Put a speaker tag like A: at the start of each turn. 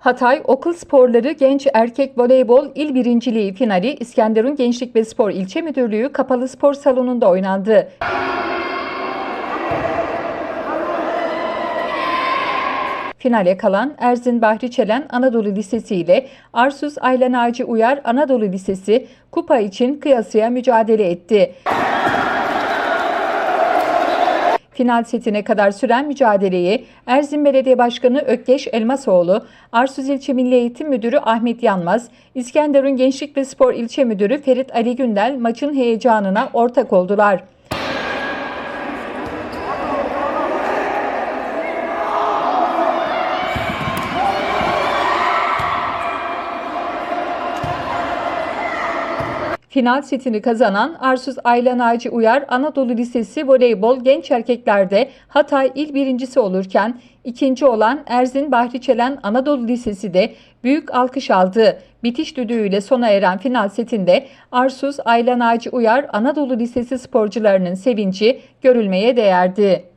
A: Hatay Okul Sporları Genç Erkek Voleybol İl Birinciliği finali İskenderun Gençlik ve Spor İlçe Müdürlüğü Kapalı Spor Salonu'nda oynandı. Finale kalan Erzin Bahri Çelen Anadolu Lisesi ile Arsuz Ayla Naci Uyar Anadolu Lisesi kupa için kıyasıya mücadele etti. Final setine kadar süren mücadeleyi Erzin Belediye Başkanı Ökkeş Elmasoğlu, Arsuz İlçe Milli Eğitim Müdürü Ahmet Yanmaz, İskenderun Gençlik ve Spor İlçe Müdürü Ferit Ali Gündel maçın heyecanına ortak oldular. Final setini kazanan Arsuz Ayla Naci Uyar Anadolu Lisesi Voleybol Genç Erkekler'de Hatay il birincisi olurken ikinci olan Erzin Bahri Çelen Anadolu Lisesi de büyük alkış aldı. Bitiş düdüğüyle sona eren final setinde Arsuz Ayla Naci Uyar Anadolu Lisesi sporcularının sevinci görülmeye değerdi.